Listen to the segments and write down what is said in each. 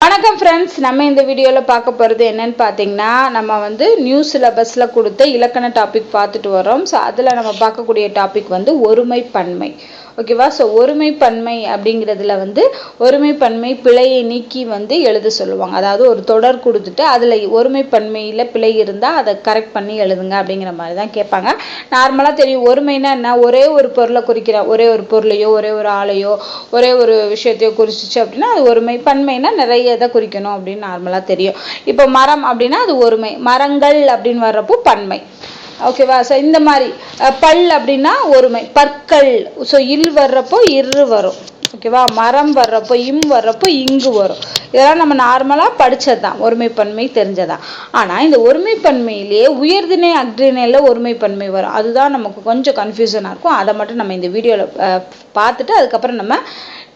வணக்கம் ஃப்ரெண்ட்ஸ் நம்ம இந்த வீடியோவில் பார்க்க போகிறது என்னன்னு பார்த்தீங்கன்னா நம்ம வந்து நியூ சிலபஸில் கொடுத்த இலக்கண டாபிக் பார்த்துட்டு வரோம் ஸோ அதில் நம்ம பார்க்கக்கூடிய டாபிக் வந்து ஒருமை பன்மை ஓகேவா? ஸோ ஒருமை பன்மை அப்படிங்கிறதுல வந்து ஒருமை பன்மை பிழையை நீக்கி வந்து எழுத சொல்லுவாங்க. அதாவது ஒரு தொடர் கொடுத்துட்டு அதில் ஒருமை பன்மையில் பிழை இருந்தால் அதை கரெக்ட் பண்ணி எழுதுங்க அப்படிங்கிற மாதிரி தான் கேட்பாங்க நார்மலாக தெரியும் ஒருமைனா என்ன? ஒரே ஒரு பொருளை குறிக்கிற ஒரே ஒரு பொருளையோ ஒரே ஒரு ஆளையோ ஒரே ஒரு விஷயத்தையோ குறிச்சிச்சு அப்படின்னா அது ஒருமை பன்மைனா நிறைய இதை குறிக்கணும் அப்படின்னு நார்மலாக தெரியும். இப்போ மரம் அப்படின்னா அது ஒருமை. மரங்கள் அப்படின்னு வர்றப்போ பன்மை. ஓகேவா ஸோ இந்த மாதிரி. பல் அப்படின்னா ஒருமை. பற்கள். ஸோ இல் வர்றப்போ இரு வரும். ஓகேவா மரம் வர்றப்போ இம் வர்றப்போ இங்கு வரும். இதெல்லாம் நம்ம நார்மலாக படித்தது தான் ஒருமைப்பன்மை தெரிஞ்சதான் ஆனால் இந்த ஒருமைப்பன்மையிலேயே உயர்திணை அக்ரிணையில் ஒருமைப்பன்மை வரும். அதுதான் நமக்கு கொஞ்சம் கன்ஃபியூஷனாக இருக்கும். அதை மட்டும் நம்ம இந்த வீடியோவில் பார்த்துட்டு அதுக்கப்புறம் நம்ம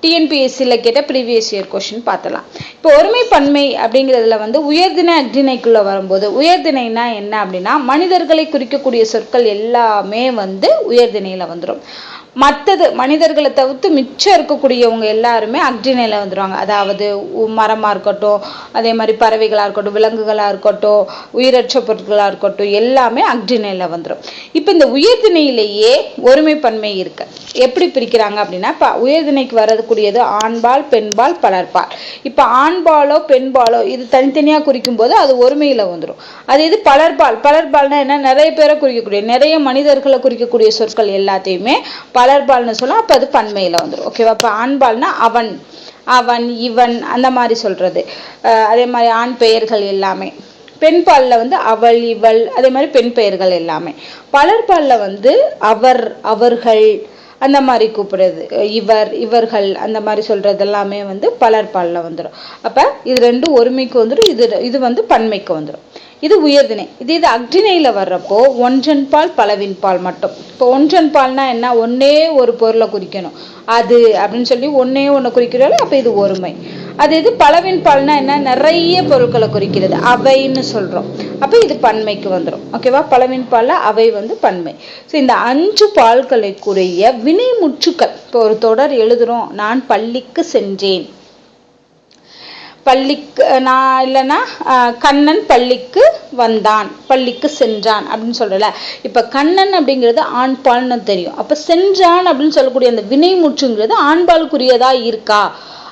டிஎன்பிஎஸ்சியில் கேட்ட ப்ரீவியஸ் இயர் கொஷின் பார்த்தலாம் இப்போ ஒருமை பன்மை அப்படிங்கிறதுல வந்து உயர்திணை அக்னினைக்குள்ளே வரும்போது உயர்தினைனா என்ன அப்படின்னா மனிதர்களை குறிக்கக்கூடிய சொற்கள் எல்லாமே வந்து உயர்தினையில் வந்துடும் மற்றது மனிதர்களை தவிர்த்து மிச்சம் இருக்கக்கூடியவங்க எல்லாருமே அக்ரிணையில் வந்துடுவாங்க அதாவது மரமாக மரமா இருக்கட்டும் அதே மாதிரி பறவைகளாக இருக்கட்டும் விலங்குகளாக இருக்கட்டும் உயிரற்ற பொருட்களாக இருக்கட்டும் எல்லாமே அக்ரிணையில் வந்துடும் இப்போ இந்த உயர்திணையிலேயே ஒருமைப்பன்மை இருக்கு. எப்படி பிரிக்கிறாங்க அப்படின்னா இப்போ உயர்திணைக்கு வரக்கூடியது ஆண்பால் பெண்பால் பலர்பால். இப்போ ஆண்பாலோ பெண்பாலோ இது தனித்தனியாக குறிக்கும் போது அது ஒருமையில் வந்துடும் அது இது பலர்பால். பலர்பால்னா என்ன? நிறைய பேரை குறிக்கக்கூடிய நிறைய மனிதர்களை குறிக்கக்கூடிய சொற்கள் எல்லாத்தையுமே பலர்பால்னு சொல்லலாம் அப்போ அது பன்மையில் வந்துடும் ஓகேவா இப்போ ஆண்பால்னா அவன் அவன் இவன் அந்த மாதிரி சொல்றது. அதே மாதிரி ஆண் பெயர்கள் எல்லாமே. பெண் வந்து அவள் இவள் அதே மாதிரி பெண் பெயர்கள் எல்லாமே. பலர் வந்து அவர் அவர்கள் அந்த மாதிரி கூப்பிடுறது. இவர் இவர்கள் அந்த மாதிரி சொல்றது எல்லாமே வந்து பலர்பாலில் வந்துடும் அப்ப இது ரெண்டும் ஒருமைக்கு வந்துடும் இது இது வந்து பன்மைக்கு வந்துடும் இது உயர்திணை. இது இது அக்னிணையில வர்றப்போ ஒன்றன் பால் பலவின் பால் மட்டும். இப்போ ஒன்றன் பால்னா என்ன? ஒன்னே ஒரு பொருளை குறிக்கணும். அது அப்படின்னு சொல்லி ஒன்னே ஒன்று குறிக்கிறாலும் அப்போ இது ஒருமை. அது இது பலவின் பால்னா என்ன? நிறைய பொருட்களை குறிக்கிறது. அவைன்னு சொல்கிறோம் அப்போ இது பன்மைக்கு வந்துடும் ஓகேவா பலவின் பால்ல அவை வந்து பன்மை. ஸோ இந்த அஞ்சு பால்களுக்குரிய வினை முற்றுக்கள் இப்போ ஒரு தொடர் எழுதுகிறோம் நான் பள்ளிக்கு சென்றேன். பள்ளிக்கு நான் இல்லைன்னா ஆஹ், கண்ணன் பள்ளிக்கு வந்தான். பள்ளிக்கு சென்றான் அப்படின்னு சொல்கிறல இப்ப கண்ணன் அப்படிங்கிறது ஆண்பால்னு தெரியும். அப்ப சென்றான் அப்படின்னு சொல்லக்கூடிய அந்த வினைமுற்றுங்கிறது ஆண்பாலுக்குரியதாக இருக்கா?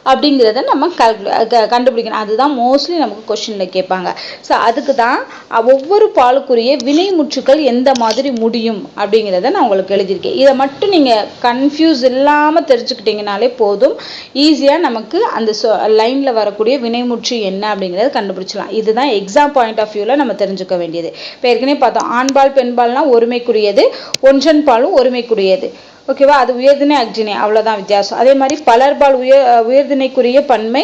அப்படிங்கிறத நம்ம க- கண்டுபிடிக்கணும். அதுதான் மோஸ்ட்லி நமக்கு கொஷின்ல கேட்பாங்க. ஸோ அதுக்கு தான் ஒவ்வொரு பாலுக்குரிய வினைமுற்றுக்கள் எந்த மாதிரி முடியும் அப்படிங்கிறத நான் உங்களுக்கு எழுதியிருக்கேன். இதை மட்டும் நீங்கள் கன்ஃபியூஸ் இல்லாமல் தெரிஞ்சுக்கிட்டீங்கனாலே போதும். ஈஸியாக நமக்கு அந்த லைனில் வரக்கூடிய வினைமுற்று என்ன அப்படிங்கிறத கண்டுபிடிச்சலாம் இதுதான் எக்ஸாம் பாயிண்ட் ஆஃப் வியூவில் நம்ம தெரிஞ்சுக்க வேண்டியது. இப்போ ஏற்கனவே பார்த்தோம் ஆண்பால் பெண்பால்னால் ஒருமைக்குரியது ஒன்றன் பாலும் ஒருமைக்குரியது. ஓகேவா? அது உயர்திணை அக்ஜினை அவ்வளவுதான் வித்தியாசம். அதே மாதிரி பலர்பால் உயர் உயர்திணைக்குரிய பன்மை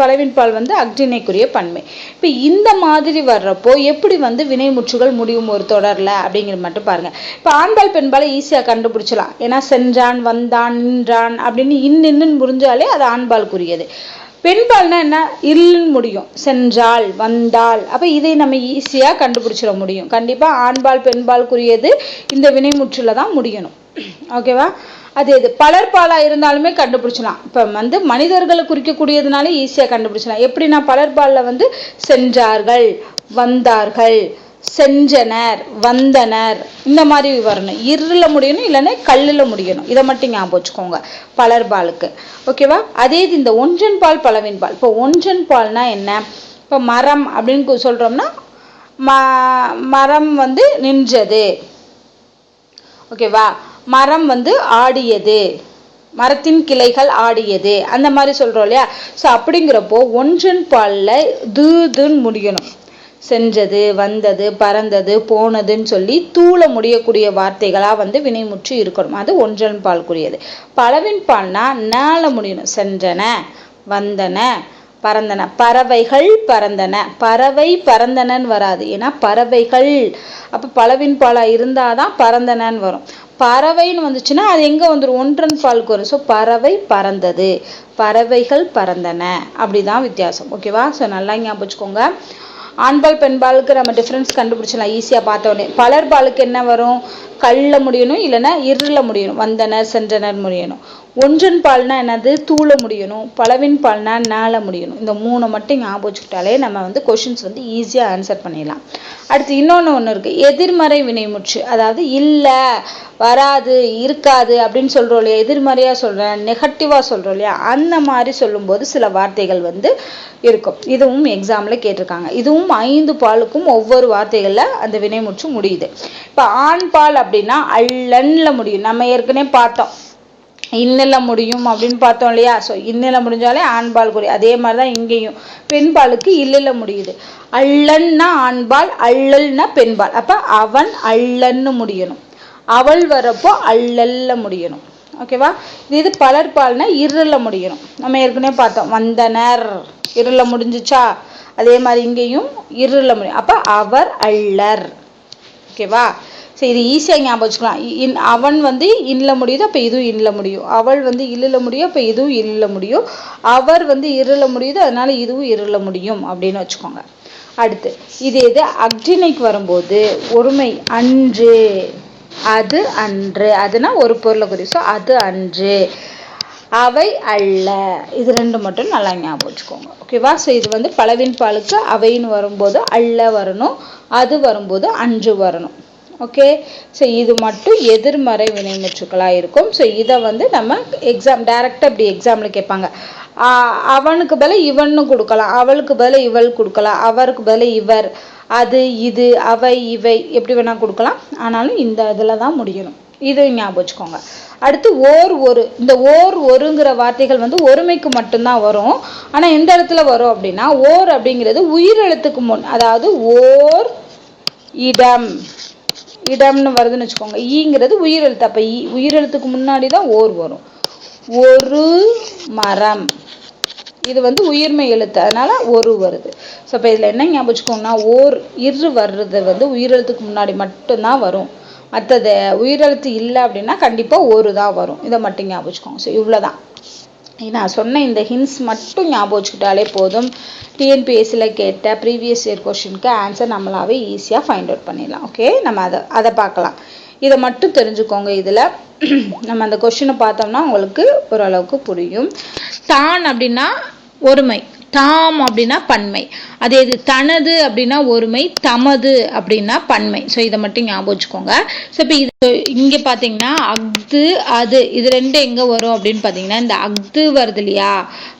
பலவின் பால் வந்து அக்ஜினைக்குரிய பன்மை. இப்போ இந்த மாதிரி வர்றப்போ எப்படி வந்து வினைமுற்றுகள் முடியும் ஒரு தொடர்ல? அப்படிங்கிறது மட்டும் பாருங்க. இப்போ ஆண்பால் பெண்பால் ஈஸியா கண்டுபிடிச்சலாம் ஏன்னா சென்றான் வந்தான் நின்றான் அப்படின்னு இன் முடிஞ்சாலே அது ஆண்பாலுக்குரியது பெண்பால்னா என்ன? இல்லுன்னு முடியும். சென்றால் வந்தால். அப்போ இதை நம்ம ஈஸியாக கண்டுபிடிச்சிட முடியும். கண்டிப்பாக ஆண்பால் பெண்பால்க்குரியது இந்த வினைமுற்றில் தான் முடியணும். ஓகேவா அது இது பலர்பாலாக இருந்தாலுமே கண்டுபிடிச்சலாம் இப்போ வந்து மனிதர்களை குறிக்கக்கூடியதுனால ஈஸியாக கண்டுபிடிச்சலாம் எப்படின்னா பலர்பாலில் வந்து சென்றார்கள் வந்தார்கள்? செஞ்சனர் வந்தனர். இந்த மாதிரி வரணும் இருல முடியணும் இல்லைன்னா கல்லுல முடியணும். இதை மட்டும் ஞாபகம் வச்சுக்கோங்க பலர்பாலுக்கு ஓகேவா அதே இது இந்த ஒன்றன் பால் பலவின் பால். இப்போ ஒன்றன் பால்னா என்ன? இப்போ மரம் அப்படின்னு சொல்கிறோம்னா சொல்றோம்னா ம மரம் வந்து நின்றது. ஓகேவா மரம் வந்து ஆடியது. மரத்தின் கிளைகள் ஆடியது. அந்த மாதிரி சொல்றோம் இல்லையா? ஸோ அப்படிங்கிறப்போ ஒன்றன் பால்ல தூதுன்னு முடியணும். சென்றது வந்தது பறந்தது போனதுன்னு சொல்லி தூள முடியக்கூடிய வார்த்தைகளா வந்து வினைமுற்று இருக்கணும். அது ஒன்றன் பால்குரியது பலவின் பால்னா நாள முடியணும். சென்றன வந்தன பறந்தன. பறவைகள் பறந்தன. பறவை பறந்தனன்னு வராது. ஏன்னா பறவைகள். அப்ப பலவின் இருந்தால் இருந்தாதான் பறந்தனன்னு வரும். பறவைன்னு வந்துச்சுன்னா அது எங்க வந்துரும்? ஒன்றன் பாலுக்கு வரும் ஸோ பறவை பறந்தது. பறவைகள் பறந்தன. அப்படிதான் வித்தியாசம். ஓகேவா ஸோ நல்லா ஞாபகம் வச்சுக்கோங்க. ஆண்பால் பெண்பாலுக்கு நம்ம டிஃபரன்ஸ் கண்டுபிடிச்சிடலாம் ஈஸியா பார்த்த பலர் பாலுக்கு என்ன வரும்? கல்ல முடியணும் இல்லைன்னா இருள முடியணும். வந்தனர் சென்றனர் முடியணும். ஒன்றன் பால்னா என்னது? தூள முடியணும். பலவின் பால்னா நாள முடியணும். இந்த மூணு மட்டும் ஞாபகம் வச்சுக்கிட்டாலே நம்ம வந்து கொஷின்ஸ் வந்து ஈஸியாக ஆன்சர் பண்ணிடலாம். அடுத்து இன்னொன்று ஒன்று இருக்குது எதிர்மறை வினைமுற்று. அதாவது இல்லை வராது இருக்காது அப்படின்னு சொல்கிறோம் இல்லையா? எதிர்மறையாக சொல்கிறேன் நெகட்டிவாக சொல்கிறோம் இல்லையா? அந்த மாதிரி சொல்லும்போது சில வார்த்தைகள் வந்து இருக்கும். இதுவும் எக்ஸாமில் கேட்டிருக்காங்க. இதுவும் ஐந்து பாலுக்கும் ஒவ்வொரு வார்த்தைகளில் அந்த வினைமுற்று முடியுது. இப்போ ஆண் பால் அப்படின்னா அள்ளன்ல முடியும். நம்ம ஏற்கனவே பார்த்தோம். இன்னல முடியும் அப்படின்னு பார்த்தோம் இல்லையா? ஸோ இன்னல முடிஞ்சாலே ஆண்பால் குறி. அதே மாதிரி தான் இங்கேயும் பெண்பாலுக்கு இல்லில் முடியுது. அள்ளன்னா ஆண்பால் அள்ளல்னா பெண்பால் அப்போ அவன் அள்ளன்னு முடியணும். அவள் வரப்போ அள்ளல்ல முடியணும். ஓகேவா இது பலர்பால்னா இருள முடியணும். நம்ம ஏற்கனவே பார்த்தோம். வந்தனர். இருள முடிஞ்சுச்சா? அதே மாதிரி இங்கேயும் இருள முடியும். அப்போ அவர் அள்ளர் ஓகேவா சரி இது ஈஸியாக ஞாபகம் வச்சுக்கலாம். இன் அவன் வந்து இல்ல முடியுது அப்போ இதுவும் இல்ல முடியும். அவள் வந்து இல்லல முடியும் அப்போ இதுவும் இல்லில் முடியும். அவர் வந்து இருள முடியுது அதனால இதுவும் இருள முடியும் அப்படின்னு வச்சுக்கோங்க. அடுத்து இது எது? அக்னிக்கு வரும்போது ஒருமை அன்று. அது அன்று. அதுனா ஒரு பொருளை குறி. ஸோ அது அன்று. அவை அல்ல. இது ரெண்டு மட்டும் நல்லா ஞாபகம் வச்சுக்கோங்க. ஓகேவா ஸோ இது வந்து பலவின் பாலுக்கு அவைன்னு வரும்போது அல்ல வரணும் அது வரும்போது அன்று வரணும். ஓகே ஸோ இது மட்டும் எதிர்மறை வினைமுற்றுக்களாக இருக்கும். ஸோ இதை வந்து நம்ம எக்ஸாம் டைரெக்டாக இப்படி எக்ஸாமில் கேட்பாங்க. அவனுக்கு பதில் இவன்னு கொடுக்கலாம். அவளுக்கு பதில் இவள் கொடுக்கலாம். அவருக்கு பதில் இவர். அது இது அவை இவை எப்படி வேணால் கொடுக்கலாம். ஆனாலும் இந்த இதில் தான் முடியணும். இது ஞாபகம் வச்சுக்கோங்க. அடுத்து ஓர் ஒரு. இந்த ஓர் ஒருங்கிற வார்த்தைகள் வந்து ஒருமைக்கு மட்டும்தான் வரும். ஆனால் எந்த இடத்துல வரும் அப்படின்னா ஓர் அப்படிங்கிறது உயிரெழுத்துக்கு முன். அதாவது ஓர் இடம். இடம்னு வருதுன்னு வச்சுக்கோங்க. ஈங்கிறது உயிரெழுத்து. அப்போ ஈ உயிரெழுத்துக்கு முன்னாடி தான் ஓர் வரும். ஒரு மரம். இது வந்து உயிர்மை எழுத்து. அதனால ஒரு வருது. ஸோ இப்போ இதில் என்ன ஞாபகம் வச்சுக்கோங்கன்னா ஓர் இரு வர்றது வந்து உயிரெழுத்துக்கு முன்னாடி மட்டும்தான் வரும். மற்றது உயிரெழுத்து இல்லை அப்படின்னா கண்டிப்பாக ஒரு தான் வரும். இதை மட்டும் ஞாபகம் வச்சுக்கோங்க ஸோ இவ்வளோதான் நான் சொன்ன இந்த ஹின்ஸ் மட்டும் ஞாபகம் வச்சுக்கிட்டாலே போதும். டிஎன்பிஎஸ்சியில் கேட்ட ப்ரீவியஸ் இயர் கொஷினுக்கு ஆன்சர் நம்மளாவே ஈஸியாக ஃபைண்ட் அவுட் பண்ணிடலாம். ஓகே நம்ம அதை அதை பார்க்கலாம். இதை மட்டும் தெரிஞ்சுக்கோங்க இதில். நம்ம அந்த கொஷினை பார்த்தோம்னா உங்களுக்கு ஓரளவுக்கு புரியும். தான் அப்படின்னா ஒருமை. தாம் அப்படின்னா பன்மை. அதே இது தனது அப்படின்னா ஒருமை தமது அப்படின்னா பன்மை. ஸோ இதை மட்டும் ஞாபகம் வச்சுக்கோங்க. ஸோ இப்போ இது இங்கே பார்த்தீங்கன்னா அஃது அது இது ரெண்டு எங்கே வரும் அப்படின்னு பார்த்தீங்கன்னா இந்த அஃது வருது இல்லையா?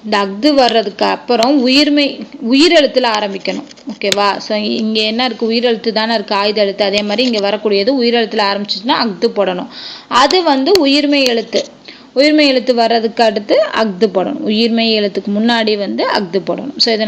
இந்த அஃது வர்றதுக்கு அப்புறம் உயிர்மை உயிரெழுத்தில் ஆரம்பிக்கணும். ஓகேவா ஸோ இங்கே என்ன இருக்குது உயிரெழுத்து தானே இருக்குது ஆயுத எழுத்து. அதே மாதிரி இங்கே வரக்கூடியது உயிரெழுத்தில் ஆரம்பிச்சிச்சுன்னா அஃது போடணும். அது வந்து உயிர்மை எழுத்து. உயிர்மை எழுத்து வர்றதுக்கு அடுத்து அஃது போடணும். உயிர்மை எழுத்துக்கு முன்னாடி வந்து அஃது போடணும். ஸோ இதை